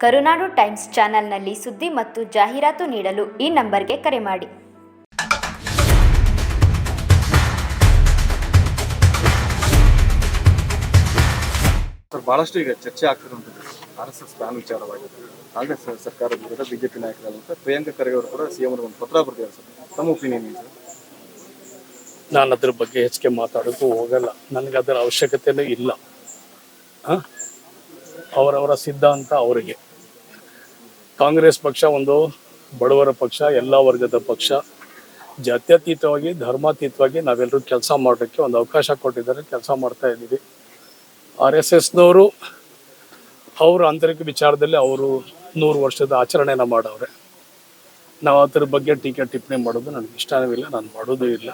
ಕರುನಾಡು times ಚಾನೆಲ್ನಲ್ಲಿ ಸುದ್ದಿ ಮತ್ತು ಜಾಹೀರಾತು ನೀಡಲು ಈ ನಂಬರ್ಗೆ ಕರೆ ಮಾಡಿ. ಸರ್ ಬಹಳಷ್ಟು ಈಗ ಚರ್ಚೆ ಆಗ್ತಿರುವಂಥದ್ದು. ಆರ್ ಎಸ್ ಎಸ್ ಬ್ಯಾನ್ ವಿಚಾರವಾಗಿದೆ ಕಾಂಗ್ರೆಸ್ ಸರ್ಕಾರದ ವಿರುದ್ಧ ಬಿಜೆಪಿ ನಾಯಕರಾದಂಥ ಪ್ರಿಯಾಂಕಾ ಖರ್ಗೆ ಅವರು ಕೂಡ ಸಿಎಂ ಅವರು ಒಂದು ಪತ್ರ ಬರ್ತಿದ್ದಾರೆ ಸರ್. ತಮ್ಮ ಒಪಿನಿಯನ್ ಏನು ಸರ್? ನಾನು ಅದ್ರ ಬಗ್ಗೆ ಹೆಚ್ಚಿಗೆ ಮಾತಾಡೋಕ್ಕೂ ಹೋಗಲ್ಲ. ನನಗೆ ಅದರ ಅವಶ್ಯಕತೆಯೂ ಇಲ್ಲ. ಆ? ಅವರವರ ಸಿದ್ಧಾಂತ ಅವರಿಗೆ. ಕಾಂಗ್ರೆಸ್ ಪಕ್ಷ ಒಂದು ಬಡವರ ಪಕ್ಷ, ಎಲ್ಲ ವರ್ಗದ ಪಕ್ಷ. ಜಾತ್ಯತೀತವಾಗಿ, ಧರ್ಮಾತೀತವಾಗಿ ನಾವೆಲ್ಲರೂ ಕೆಲಸ ಮಾಡೋಕ್ಕೆ ಒಂದು ಅವಕಾಶ ಕೊಟ್ಟಿದ್ದಾರೆ, ಕೆಲಸ ಮಾಡ್ತಾ ಇದ್ದೀವಿ. ಆರ್ ಎಸ್ ಎಸ್ನವರು ಅವ್ರ ಆಂತರಿಕ ವಿಚಾರದಲ್ಲಿ ಅವರು ನೂರು ವರ್ಷದ ಆಚರಣೆನ ಮಾಡವ್ರೆ. ನಾವು ಅದ್ರ ಬಗ್ಗೆ ಟೀಕೆ ಟಿಪ್ಪಣಿ ಮಾಡೋದು ನನಗೆ ಇಷ್ಟವೂ ಇಲ್ಲ, ನಾನು ಮಾಡೋದೂ ಇಲ್ಲ.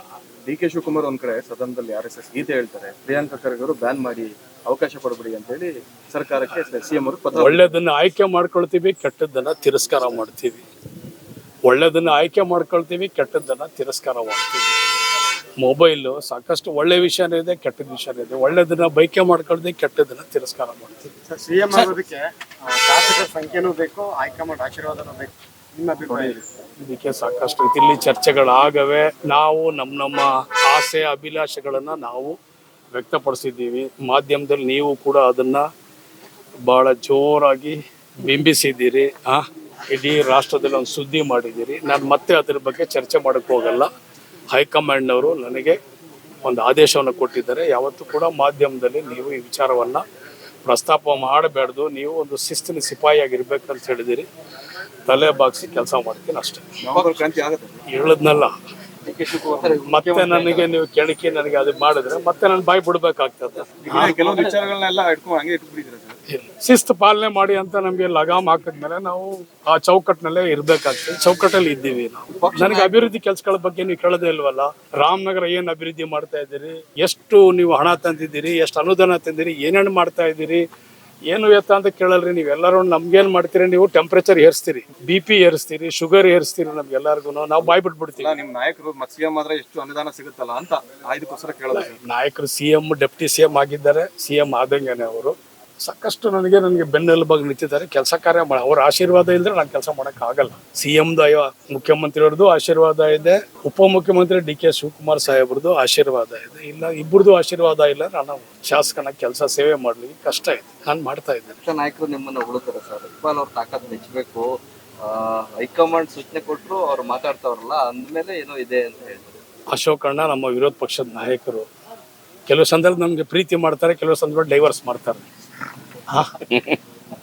ಡಿ ಕೆ ಶಿವಕುಮಾರ್ ಒಂದ್ ಕಡೆ ಸದನದಲ್ಲಿ ಆರ್ ಎಸ್ ಎಸ್ ಗೀತೆ ಹೇಳ್ತಾರೆ ಪ್ರಿಯಾಂಕಾ ಖರ್ಗೆ ಅವರು ಬ್ಯಾನ್ ಮಾಡಿ ಅವಕಾಶ ಕೊಡಬೇಡಿ ಅಂತ ಹೇಳಿ ಸರ್ಕಾರಕ್ಕೆ ಸಿಎಂ ಅವರು ಪತ್ರ ಒಳ್ಳೇದನ್ನ ಆಯ್ಕೆ ಮಾಡ್ಕೊಳ್ತೀವಿ ಕೆಟ್ಟದ್ದನ್ನ ತಿರಸ್ಕಾರ ಮಾಡ್ತೀವಿ. ಒಳ್ಳೇದನ್ನ ಆಯ್ಕೆ ಮಾಡ್ಕೊಳ್ತೀವಿ ಕೆಟ್ಟದ್ದನ್ನ ತಿರಸ್ಕಾರ ಮಾಡ್ತೀವಿ. ಮೊಬೈಲು ಸಾಕಷ್ಟು ಒಳ್ಳೆ ವಿಷಯನೂ ಇದೆ ಕೆಟ್ಟದ ವಿಷಯನೂ ಇದೆ. ಒಳ್ಳೆದನ್ನ ಬೈಕೆ ಮಾಡ್ಕೊಳ್ತೀವಿ ಕೆಟ್ಟದನ್ನ ತಿರಸ್ಕಾರ ಮಾಡ್ತೀವಿ. ಸಿಎಂ ಆಗೋದಕ್ಕೆ ಆ, ಶಾಸಕರ ಸಂಖ್ಯೆನೂ ಬೇಕು ಹೈಕಮಾಂಡ್ ಆಶೀರ್ವಾದನೂ ಬೇಕು? ಇದಕ್ಕೆ ಸಾಕಷ್ಟು ಇಲ್ಲಿ ಚರ್ಚೆಗಳಾಗವೆ. ನಾವು ನಮ್ಮ ನಮ್ಮ ಆಸೆ, ಅಭಿಲಾಷೆಗಳನ್ನು ನಾವು ವ್ಯಕ್ತಪಡಿಸಿದ್ದೀವಿ. ಮಾಧ್ಯಮದಲ್ಲಿ ನೀವು ಕೂಡ ಅದನ್ನ ಬಹಳ ಜೋರಾಗಿ ಬಿಂಬಿಸಿದ್ದೀರಿ. ಆ, ಇಡೀ ರಾಷ್ಟ್ರದಲ್ಲಿ ಒಂದು ಸುದ್ದಿ ಮಾಡಿದ್ದೀರಿ. ನಾನು ಮತ್ತೆ ಅದ್ರ ಬಗ್ಗೆ ಚರ್ಚೆ ಮಾಡಕ್ಕೆ ಹೋಗಲ್ಲ. ಹೈಕಮಾಂಡ್ನವರು ನನಗೆ ಒಂದು ಆದೇಶವನ್ನು ಕೊಟ್ಟಿದ್ದಾರೆ. ಯಾವತ್ತೂ ಕೂಡ ಮಾಧ್ಯಮದಲ್ಲಿ ನೀವು ಈ ವಿಚಾರವನ್ನು ಪ್ರಸ್ತಾಪ ಮಾಡಬಾರ್ದು ನೀವು ಒಂದು ಶಿಸ್ತಿನ ಸಿಪಾಯಿಯಾಗಿರ್ಬೇಕಂತ ಹೇಳಿದಿರಿ ತಲೆ ಬಾಗಿಸಿ ಕೆಲಸ ಮಾಡ್ತೀನಿ ಅಷ್ಟೇ. ನವಂಬರ್ ಕ್ರಾಂತಿ ಆಗುತ್ತೆ. ಹೇಳದ್ನಲ್ಲ. ಮತ್ತೆ ನನಗೆ ನೀವು ಕೆಣಕಿ ನನಗೆ ಅದು ಮಾಡಿದ್ರೆ ಮತ್ತೆ ನಾನು ಬಾಯಿ ಬಿಡ್ಬೇಕಾಗ್ತದೆ. ಕೆಲವೊಂದು ವಿಚಾರಗಳನ್ನೆಲ್ಲ ಇಟ್ಕೊಂಡು ಹಂಗೆ ಇಟ್ಬಿಟ್ಟಿದ್ದಾರೆ ಸರ್? ಶಿಸ್ತು ಪಾಲನೆ ಮಾಡಿ ಅಂತ ನಮಗೆ ಲಗಾಮ್ ಹಾಕಿದ್ಮೇಲೆ ನಾವು ಆ ಚೌಕಟ್ಟಿನಲ್ಲೇ ಇರ್ಬೇಕಾಗ್ತದೆ. ಚೌಕಟ್ಟಲ್ಲಿ ಇದ್ದೀವಿ ನಾವು. ನನಗೆ ಅಭಿವೃದ್ಧಿ ಕೆಲಸಗಳ ಬಗ್ಗೆ ನೀವು ಕೇಳದೇ ಇಲ್ವಲ್ಲ? ರಾಮನಗರ ಏನ್ ಅಭಿವೃದ್ಧಿ ಮಾಡ್ತಾ ಇದ್ದೀರಿ? ಎಷ್ಟು ನೀವು ಹಣ ತಂದಿದ್ದೀರಿ? ಎಷ್ಟು ಅನುದಾನ ತಂದಿರಿ ಏನೇನು ಮಾಡ್ತಾ ಇದ್ದೀರಿ? ಏನು ಎತ್ತ ಅಂತ ಕೇಳಲ್ರಿ ನೀವೆಲ್ಲರೂ ನಮ್ಗೇನ್ ಮಾಡ್ತೀರಿ ನೀವು ಟೆಂಪರೇಚರ್ ಏರಿಸ್ತೀರಿ ಬಿ ಪಿ ಏರಿಸ್ತೀರಿ ಶುಗರ್ ಏರಿಸ್ತೀರಿ ನಮ್ಗೆಲ್ಲರಿಗೂ ನಾವು ಬಾಯ್ ಬಿಟ್ಬಿಡ್ತೀವಿ. ನಿಮ್ ನಾಯಕರು ಸಿಎಂ ಆದ್ರೆ ಎಷ್ಟು ಅನುದಾನ ಸಿಗುತ್ತಲ್ಲ ಅಂತ ಇದಕ್ಕೋಸ್ಕರ ಸರ್. ನಾಯಕರು C M deputy C M ಆಗಿದ್ದಾರೆ ಸಿ ಎಂ ಆದಂಗೆನೆ ಅವರು. ಸಾಕಷ್ಟು ನನಗೆ ನನಗೆ ಬೆನ್ನೆಲುಬಾಗಿ ನಿಂತಿದ್ದಾರೆ. ಕೆಲಸ ಕಾರ್ಯ ಮಾಡ ಅವ್ರ ಆಶೀರ್ವಾದ ಇಲ್ಲದ್ರೆ ನಾನು ಕೆಲಸ ಮಾಡಕ್ ಆಗಲ್ಲ. ಸಿ ಅಯ್ಯೋ ಮುಖ್ಯಮಂತ್ರಿಯವ್ರದ್ದು ಆಶೀರ್ವಾದ ಇದೆ. ಉಪಮುಖ್ಯಮಂತ್ರಿ ಡಿ ಕೆ ಶಿವಕುಮಾರ್ ಸಾಹೇಬ್ರದ್ದು ಆಶೀರ್ವಾದ ಇದೆ. ಇಲ್ಲ ಇಬ್ಬರದು ಆಶೀರ್ವಾದ ಇಲ್ಲ ನಾನು ಶಾಸಕನ ಕೆಲಸ ಸೇವೆ ಮಾಡ್ಲಿಕ್ಕೆ ಕಷ್ಟ ಇದೆ. ನಾನು ಮಾಡ್ತಾ ಇದ್ದೇನೆ. ನಾಯಕರು ನಿಮ್ಮನ್ನ ಉಳಿತಾರೆ ಸರ್. ಇಕ್ಬಾಲ್ ಅವ್ರ ತಾಕತ್ ಮೆಚ್ಚಬೇಕು ಹೈಕಮಾಂಡ್ ಸೂಚನೆ ಕೊಟ್ಟರು ಅವ್ರು ಮಾತಾಡ್ತಾವ್ರಲ್ಲ ಅಂದಮೇಲೆ ಏನೋ ಇದೆ ಅಂತ ಹೇಳ್ತಾರೆ. ಅಶೋಕಣ್ಣ ನಮ್ಮ ವಿರೋಧ ಪಕ್ಷದ ನಾಯಕರು. ಕೆಲವು ಸಂದರ್ಭ ನಮಗೆ ಪ್ರೀತಿ ಮಾಡ್ತಾರೆ ಕೆಲವು ಸಂದರ್ಭ ಡೈವರ್ಸ್ ಮಾಡ್ತಾರೆ?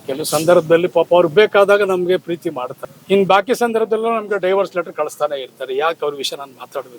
ಕೆಲವು ಸಂದರ್ಭದಲ್ಲಿ ಪಾಪ ಅವ್ರು ಬೇಕಾದಾಗ ನಮಗೆ ಪ್ರೀತಿ ಮಾಡ್ತಾರೆ. ಇನ್ ಬಾಕಿ ಸಂದರ್ಭದಲ್ಲೂ ನಮ್ಗೆ ಡೈವರ್ಸ್ ಲೆಟರ್ ಕಳಿಸ್ತಾನೆ ಇರ್ತಾರೆ. ಯಾಕೆ ಅವ್ರ ವಿಷಯ ನಾನು ಮಾತಾಡಬೇಕು?